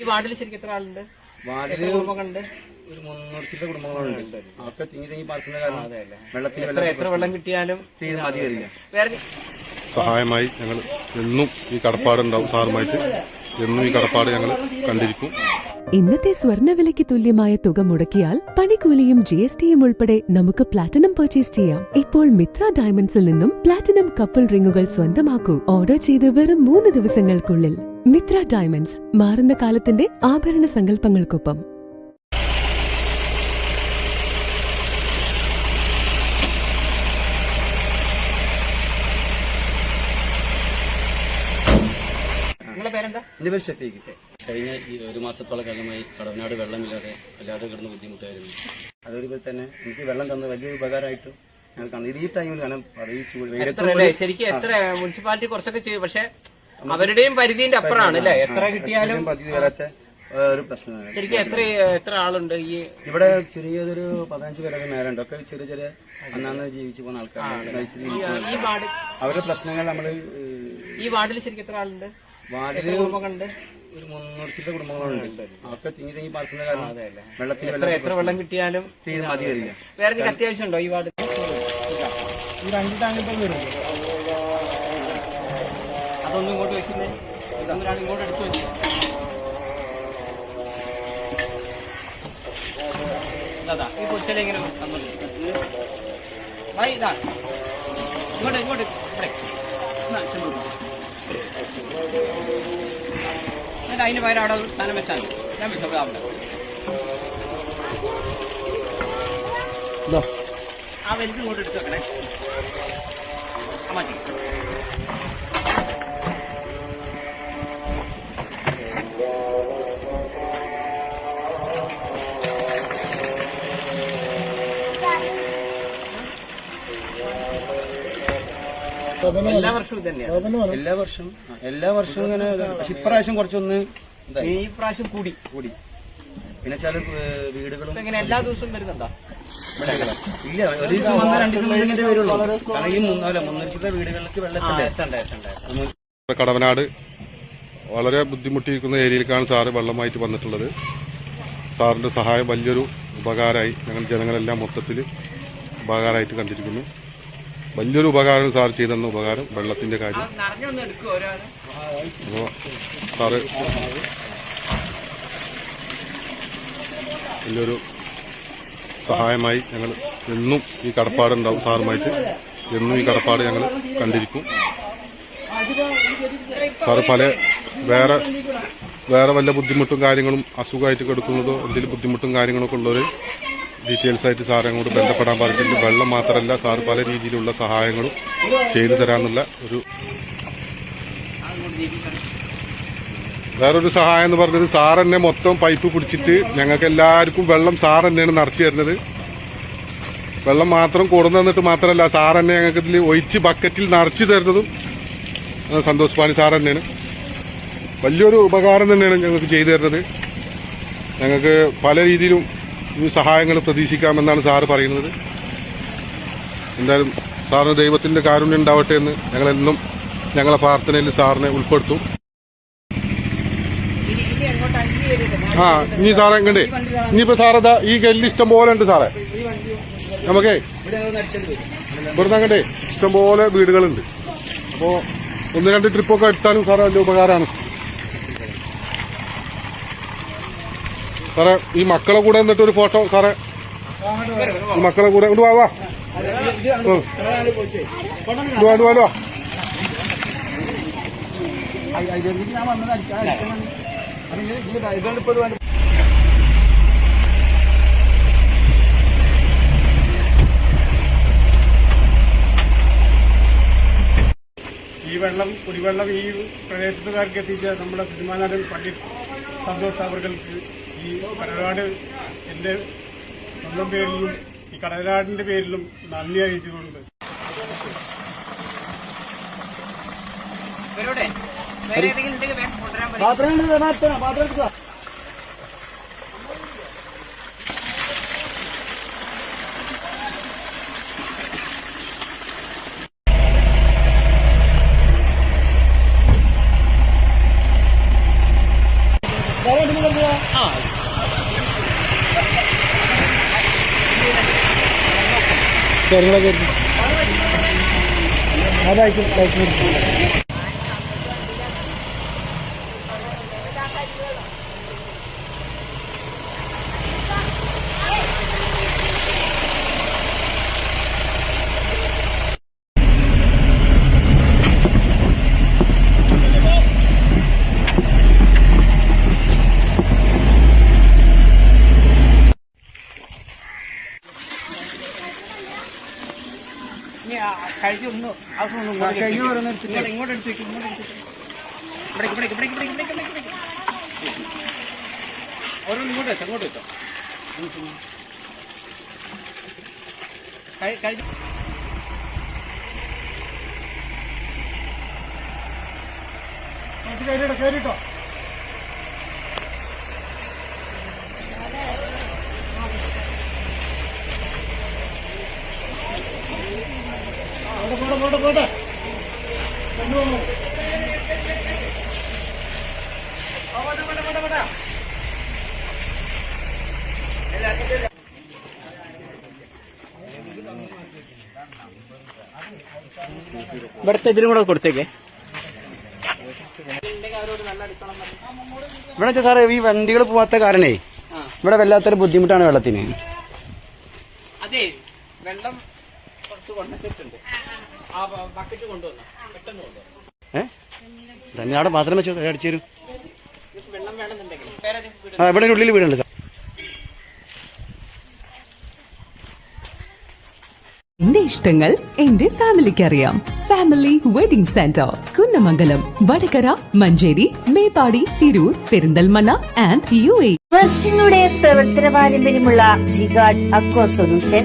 ഈ വാർഡിൽ ശരിക്കും എത്ര ആളുണ്ട്? വാർഡിൽ കുടുംബങ്ങളുണ്ട്? ഒരു മുന്നൂറ് ചില കുടുംബങ്ങളുണ്ട്. ഒക്കെ തിങ്ങി തിങ്ങി പാർക്കുന്ന കാരണം എത്ര എത്ര വെള്ളം കിട്ടിയാലും തീരെ മതി വരില്ല വേറെ സഹായമായി ഞങ്ങൾ എന്നും ഈ കടപ്പാടുണ്ടാവും സാറുമായിട്ട്. എന്നും ഈ കടപ്പാട് ഞങ്ങൾ കണ്ടിരിക്കും. ഇന്നത്തെ സ്വർണവിലയ്ക്ക് തുല്യമായ തുക മുടക്കിയാൽ പണിക്കൂലിയും ജി എസ് ടിയും ഉൾപ്പെടെ നമുക്ക് പ്ലാറ്റിനം പർച്ചേസ് ചെയ്യാം. ഇപ്പോൾ മിത്ര ഡയമണ്ട്സിൽ നിന്നും പ്ലാറ്റിനം കപ്പിൾ റിങ്ങുകൾ സ്വന്തമാക്കൂ. ഓർഡർ ചെയ്ത് വെറും മൂന്ന് ദിവസങ്ങൾക്കുള്ളിൽ. മിത്ര ഡയമണ്ട്സ് മാറുന്ന കാലത്തിന്റെ ആഭരണ സങ്കല്പങ്ങൾക്കൊപ്പം. കഴിഞ്ഞ ഈ ഒരു മാസത്തോളം കാലമായി കടവനാട് വെള്ളമില്ലാതെ അല്ലാതെ കിടന്ന് ബുദ്ധിമുട്ടായിരുന്നു. അതേപോലെ തന്നെ എനിക്ക് വെള്ളം തന്ന വലിയൊരു ഉപകാരമായിട്ട് ഞങ്ങൾ ഈ ടൈമിൽ കാരണം അറിയിച്ചു ശരിക്കും എത്ര മുനിസിപ്പാലിറ്റി കുറച്ചൊക്കെ ചെയ്യും പക്ഷെ അവരുടെയും പരിധിന്റെ അപ്പുറമാണ് അല്ലെ? എത്ര കിട്ടിയാലും പതിവ് വരാത്ത ഒരു പ്രശ്നമാണ് ശരിക്കും എത്ര എത്ര ആളുണ്ട് ഈ ഇവിടെ ചെറിയതൊരു പതിനഞ്ച് പേരൊക്കെ നേരമുണ്ട് ഒക്കെ ചെറിയ ചെറിയ അന്നാന്ന് ജീവിച്ചു പോകുന്ന ആൾക്കാരാണ്. കഴിച്ച് ജീവിച്ചു പോകുന്ന ഈ വാർഡ് അവരുടെ പ്രശ്നങ്ങൾ നമ്മൾ ഈ വാർഡിൽ ശരിക്കും എത്ര ആളുണ്ട്? വാർഡിൽ എത്ര കുടുംബങ്ങളുണ്ട്? ഒരു മുന്നൂറ് ചില കുടുംബങ്ങളുണ്ട്. ഒക്കെ തിങ്ങി തിങ്ങി പാർക്കുന്ന കാരണം വെള്ളത്തിന് എത്ര എത്ര വെള്ളം കിട്ടിയാലും തീരെ മതി വരില്ല വേറെ എന്തെങ്കിലും അത്യാവശ്യം ഉണ്ടോ ഈ വാർഡ് അതൊന്നും ഇങ്ങോട്ട് വെക്കുന്നേ. ഒരാൾ ഇങ്ങോട്ട് എടുത്തു വെച്ചു അതാ ഈ പൊച്ചടി ഇങ്ങനെ തന്നിട്ടുണ്ട് ഭായി ഇതാ ഇങ്ങോട്ട് ഇങ്ങോട്ട് ഇവിടെ. എന്നിട്ട് അതിന് പകരം അവിടെ സ്ഥാനം വെച്ചാൽ മതി. ഞാൻ അവിടെ. ആ വലുത് ഇങ്ങോട്ട് എടുത്തു വെക്കണേ. ആ എല്ലാ വർഷവും തന്നെയാണ് എല്ലാ വർഷവും. എല്ലാ വർഷവും ഇങ്ങനെ പക്ഷെ ഇപ്രാവശ്യം കുറച്ചൊന്ന് ഈ പ്രാവശ്യം കൂടി. കൂടി. പിന്നെ ചില വീടുകളും ഇങ്ങനെ എല്ലാ ദിവസവും വരുന്നുണ്ടോ? ഇല്ല ഒരു ദിവസം വന്ന രണ്ട് ദിവസം കഴിഞ്ഞിട്ട് വരുള്ളൂ. കാരണം ഈ മൂന്നാല മുന്നൂറ് വീടുകളിലേക്ക് വെള്ളത്തിന്റെ കടവനാട് വളരെ ബുദ്ധിമുട്ടിയിരിക്കുന്ന ഏരിയയിലേക്കാണ് സാറ് വെള്ളമായിട്ട് വന്നിട്ടുള്ളത്. സാറിന്റെ സഹായം വലിയൊരു ഉപകാരമായി ഞങ്ങൾ ജനങ്ങളെല്ലാം മൊത്തത്തിൽ ഉപകാരമായിട്ട് കണ്ടിരിക്കുന്നു. വലിയൊരു ഉപകാരം സാർ ചെയ്തെന്ന ഉപകാരം വെള്ളത്തിന്റെ കാര്യം. അപ്പോ അപ്പോൾ സാറ് വലിയൊരു സഹായമായി ഞങ്ങൾ എന്നും ഈ കടപ്പാടുണ്ടാവും സാറുമായിട്ട്. എന്നും ഈ കടപ്പാട് ഞങ്ങൾ കണ്ടിരിക്കും. സാറ് പല വേറെ വേറെ വല്ല ബുദ്ധിമുട്ടും കാര്യങ്ങളും അസുഖമായിട്ട് കിടക്കുന്നതോ എന്തെങ്കിലും ബുദ്ധിമുട്ടും കാര്യങ്ങളൊക്കെ ഉള്ളവർ ഡീറ്റെയിൽസ് ആയിട്ട് സാറെ അങ്ങോട്ട് ബന്ധപ്പെടാൻ പറഞ്ഞിട്ടുണ്ട്. വെള്ളം മാത്രമല്ല സാർ പല രീതിയിലുള്ള സഹായങ്ങളും ചെയ്തു തരാമെന്നുള്ള ഒരു വേറൊരു സഹായം എന്ന് പറഞ്ഞത് സാർ തന്നെ മൊത്തം പൈപ്പ് പിടിച്ചിട്ട് ഞങ്ങൾക്ക് എല്ലാവർക്കും വെള്ളം സാർ തന്നെയാണ് നിറച്ചു തരുന്നത്. വെള്ളം മാത്രം കൊടുന്നു തന്നിട്ട് മാത്രമല്ല സാർ തന്നെ ഞങ്ങൾക്ക് ഇതിൽ ഒഴിച്ച് ബക്കറ്റിൽ നിറച്ചു തരുന്നതും സന്തോഷ് പാണി സാർ തന്നെയാണ്. വലിയൊരു ഉപകാരം തന്നെയാണ് ഞങ്ങൾക്ക് ചെയ്തു തരുന്നത്. ഞങ്ങൾക്ക് പല രീതിയിലും ഈ സഹായങ്ങൾ പ്രതീക്ഷിക്കാമെന്നാണ് സാറ് പറയുന്നത്. എന്തായാലും സാറിന് ദൈവത്തിന്റെ കാരുണ്യം ഉണ്ടാവട്ടെ എന്ന് ഞങ്ങളെന്നും ഞങ്ങളെ പ്രാർത്ഥനയിൽ സാറിനെ ഉൾപ്പെടുത്തും. ഇനി ഇനി ആ ഇനി സാറേ ഇങ്ങണ്ട് ഇനിയിപ്പോ സാറേ ദാ ഈ കല്ല് ഇഷ്ടം പോലെ ഉണ്ട് സാറേ. നമുക്കേ ഇവിടുന്ന് കണ്ടേ ഇഷ്ടംപോലെ വീടുകളുണ്ട്. അപ്പോ ഒന്ന് രണ്ട് ട്രിപ്പൊക്കെ എടുത്താലും സാറേ വലിയ ഉപകാരമാണ്. സാറേ ഈ മക്കളെ കൂടെ എന്നിട്ട് ഒരു ഫോട്ടോ സാറേ ഈ മക്കളെ കൂടെ ഇങ്ങോട്ട് വാ വാ ഉം. ഇങ്ങോട്ട് വാ, ഇങ്ങോട്ട് വാ, ഇങ്ങോട്ട് വാ. ഈ വെള്ളം കുടിവെള്ളം ഈ പ്രദേശത്തുകാർക്ക് എത്തിച്ച നമ്മുടെ സിനിമാനാഥൻ പണ്ഡിറ്റ് സന്തോഷ് അവർക്ക് ഈ കടലാട് എന്റെ സ്വന്തം പേരിലും ഈ കടലാടിന്റെ പേരിലും നന്ദി അറിയിച്ചുകൊണ്ട്. പാത്രം വേറെ ഇനി അവസരം ഒന്ന് കഴിഞ്ഞ ഇങ്ങോട്ട് ഇങ്ങോട്ട് എടുത്തേക്ക് ഇങ്ങോട്ട്. ഇവിടേക്ക് ഇവിടേക്ക് ഇവിടേക്ക് ഇവിടേക്ക് ഇവിടേക്ക് ഇവിടേക്ക് ഓരോന്ന് ഇങ്ങോട്ട് വെച്ചോ അങ്ങോട്ട് വെച്ചോ. കഴി- കഴിഞ്ഞ പോട്ടെ. കൊണ്ടുപോകുന്നു ഇവിടുത്തെ ഇതിനും കൂടെ കൊടുത്തേക്കേ. ഇവിടെ സാറേ ഈ വണ്ടികൾ പോവാത്ത കാരണേ. ഇവിടെ വല്ലാത്തൊരു ബുദ്ധിമുട്ടാണ് വെള്ളത്തിന്. അതെ വെള്ളം കുറച്ച് കൊണ്ടുവന്നിട്ടുണ്ട് ഏഹ് അവിടെ പാത്രം വെച്ചോ അടിച്ചു തരും. ആ ഇവിടെ ഉള്ളിൽ വീടുണ്ട് സാർ. എന്റെ ഇഷ്ടങ്ങൾ എന്റെ ഫാമിലിക്ക് അറിയാം family wedding centre Kunnamangalam Vadakara Manjeri Meppadi Tirur Perinthalmanna and U A. വർഷങ്ങളുടെ പ്രവർത്തന പാരമ്പര്യമുള്ള ജിഗാഡ് അക്വ സൊല്യൂഷൻ